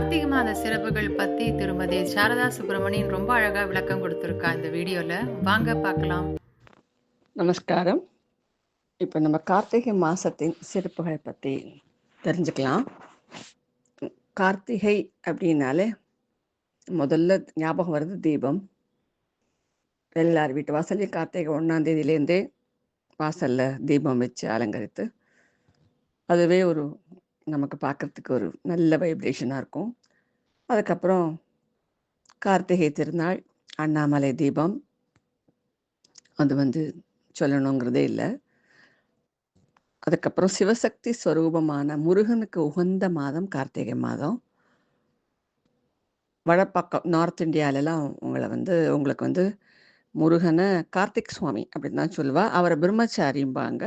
கார்த்திகை மாத சிறப்புகள் பத்தி திருமதி சாரதா சுப்பிரமணியன் ரொம்ப அழகா விளக்கம் கொடுத்துருக்கா இந்த வீடியோல. வாங்க பார்க்கலாம். நமஸ்காரம். இப்போ நம்ம கார்த்திகை மாதத்தின் சிறப்புகளை பற்றி தெரிஞ்சுக்கலாம். கார்த்திகை அப்படின்னாலே முதல்ல ஞாபகம் வருது தீபம். எல்லார் வீட்டு வாசல்லையும் கார்த்திகை ஒன்றாம் தேதியிலேருந்தே வாசலில் தீபம் வச்சு அலங்கரித்து அதுவே ஒரு நமக்கு பார்க்குறதுக்கு ஒரு நல்ல வைப்ரேஷனாக இருக்கும். அதுக்கப்புறம் கார்த்திகை திருநாள் அண்ணாமலை தீபம். அது வந்து சொல்லணுங்கிறதே இல்லை. அதுக்கப்புறம் சிவசக்தி ஸ்வரூபமான முருகனுக்கு உகந்த மாதம் கார்த்திகை மாதம். வடப்பக்கம் நார்த் இந்தியாவிலலாம் உங்களை வந்து உங்களுக்கு வந்து முருகனை கார்த்திக் சுவாமி அப்படின்னு தான் சொல்லுவாள் அவரை பிரம்மச்சாரிம்பாங்க.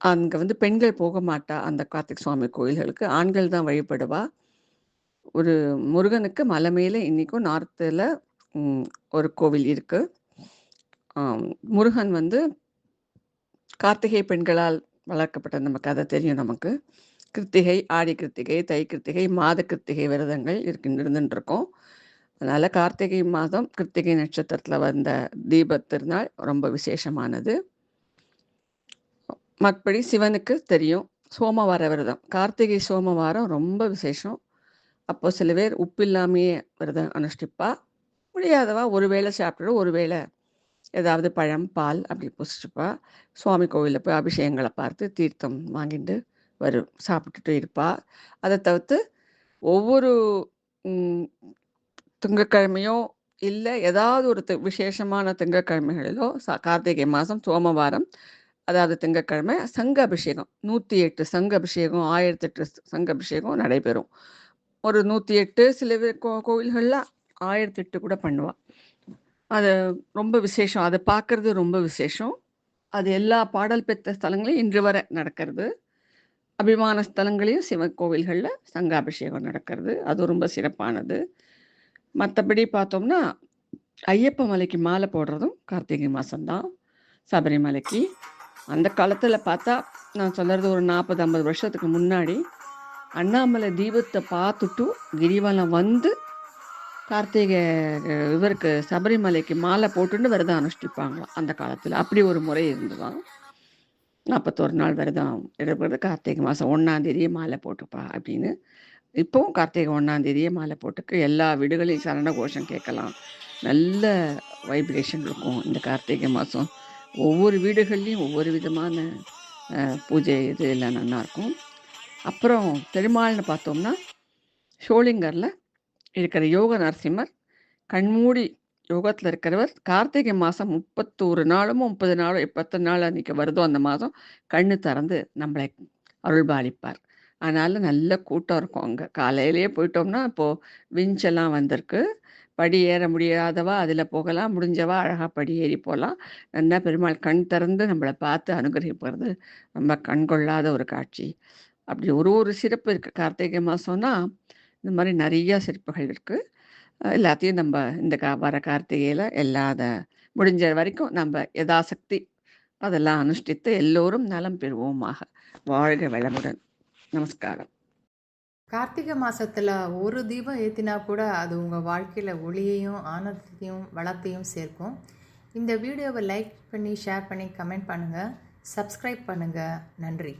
அங்கே வந்து பெண்கள் போக மாட்டா அந்த கார்த்திக் சுவாமி கோயில்களுக்கு. ஆண்கள் தான் வழிபடுவா. ஒரு முருகனுக்கு மலை மேலே இன்றைக்கும் நார்த்தில் ஒரு கோவில் இருக்குது முருகன் வந்து கார்த்திகை பெண்களால் வளர்க்கப்பட்ட நமக்கு அதை தெரியும் நமக்கு. கிருத்திகை ஆடி கிருத்திகை தை கிருத்திகை மாத கிருத்திகை விரதங்கள் இருக்கு இருந்துட்டுருக்கோம். அதனால் கார்த்திகை மாதம் கிருத்திகை நட்சத்திரத்தில் வந்த தீபத் திருநாள் ரொம்ப விசேஷமானது. மற்றபடி சிவனுக்கு தெரியும். சோமவார விரதம். கார்த்திகை சோமவாரம் ரொம்ப விசேஷம். அப்போ சில பேர் உப்பு இல்லாமையே விரதம் அனுஷ்டிப்பா. முடியாதவா ஒரு வேளை சாப்பிட்டு ஒரு வேளை ஏதாவது பழம் பால் அப்படி புசிச்சுப்பா. சுவாமி கோவிலில் போய் அபிஷேகங்களை பார்த்து தீர்த்தம் வாங்கிட்டு வரும் சாப்பிட்டுட்டு இருப்பா. அதை தவிர்த்து ஒவ்வொரு திங்கக்கிழமையோ இல்லை ஏதாவது ஒரு விசேஷமான திங்கக்கிழமைகளிலோ சா கார்த்திகை மாதம் சோமவாரம் அதாவது திங்கக்கிழமை சங்க அபிஷேகம் நூற்றி எட்டு சங்க அபிஷேகம் ஆயிரத்தெட்டு சங்க அபிஷேகம் நடைபெறும். ஒரு நூற்றி எட்டு சில கோ கோவில்களில் ஆயிரத்தெட்டு கூட பண்ணுவாள் அது ரொம்ப விசேஷம். அதை பார்க்கறது ரொம்ப விசேஷம். அது எல்லா பாடல் பெற்ற ஸ்தலங்களையும் இன்று வரை நடக்கிறது. அபிமான ஸ்தலங்களையும் சிவன் கோவில்களில் சங்காபிஷேகம் நடக்கிறது. அது ரொம்ப சிறப்பானது. மற்றபடி பார்த்தோம்னா ஐயப்ப மலைக்கு மாலை போடுறதும் கார்த்திகை மாதம்தான் சபரிமலைக்கு அந்த காலத்தில் பார்த்தா நான் சொல்கிறது ஒரு நாற்பது ஐம்பது வருஷத்துக்கு முன்னாடி அண்ணாமலை தீபத்தை பார்த்துட்டு கிரிவலம் வந்து கார்த்திகை இவருக்கு சபரிமலைக்கு மாலை போட்டுன்னு விரதம் அனுஷ்டிப்பாங்களாம் அந்த காலத்தில். அப்படி ஒரு முறை இருந்துதான். நாற்பத்தோரு நாள் விரதம் எடுக்கிறது கார்த்திகை மாதம் ஒன்றாந்தேதியே மாலை போட்டுப்பா அப்படின்னு. இப்போவும் கார்த்திகை ஒன்றாந்தேதியே மாலை போட்டுக்கு எல்லா வீடுகளையும் சரண கோஷம் கேட்கலாம். நல்ல வைப்ரேஷன் இருக்கும் இந்த கார்த்திகை மாதம் ஒவ்வொரு வீடுகள்லேயும் ஒவ்வொரு விதமான பூஜை இது எல்லாம் நல்லாயிருக்கும் அப்புறம் பெருமாள்னு பார்த்தோம்னா ஷோலிங்கரில் இருக்கிற யோக நரசிம்மர் கண்மூடி யோகத்தில் இருக்கிறவர் கார்த்திகை மாதம் முப்பத்தோரு நாளும் முப்பது நாளும் பத்து நாள் அன்றைக்கி வருதோ அந்த மாதம் கண்ணு திறந்து நம்மளை அருள்பாலிப்பார். அதனால் நல்ல கூட்டம் இருக்கும் அங்கே. காலையிலேயே போயிட்டோம்னா இப்போது விஞ்செல்லாம் வந்திருக்கு. படி ஏற முடியாதவா அதில் போகலாம். முடிஞ்சவா அழகாக படி ஏறி போகலாம் நல்லா பெருமாள் கண் திறந்து நம்மளை பார்த்து அனுகிரகிப்பது ரொம்ப கண்கொள்ளாத ஒரு காட்சி. அப்படி ஒரு ஒரு சிறப்பு இருக்குது கார்த்திகை மாதம்னா இந்த மாதிரி நிறையா சிறப்புகள் இருக்குது எல்லாத்தையும் நம்ம இந்த கா வர கார்த்திகையில் எல்லாத முடிஞ்ச வரைக்கும் நம்ம யதாசக்தி அதெல்லாம் அனுஷ்டித்து எல்லோரும் நலம் பெறுவோமாக. வாழ்க வளமுடன். நமஸ்காரம். கார்த்திகை மாதத்தில் ஒரு தீபம் ஏற்றினா கூட அது உங்கள் வாழ்க்கையில் ஒளியையும் ஆனந்தத்தையும் வளத்தையும் சேர்க்கும். இந்த வீடியோவை லைக் பண்ணி ஷேர் பண்ணி கமெண்ட் பண்ணுங்கள் சப்ஸ்கிரைப் பண்ணுங்கள் நன்றி.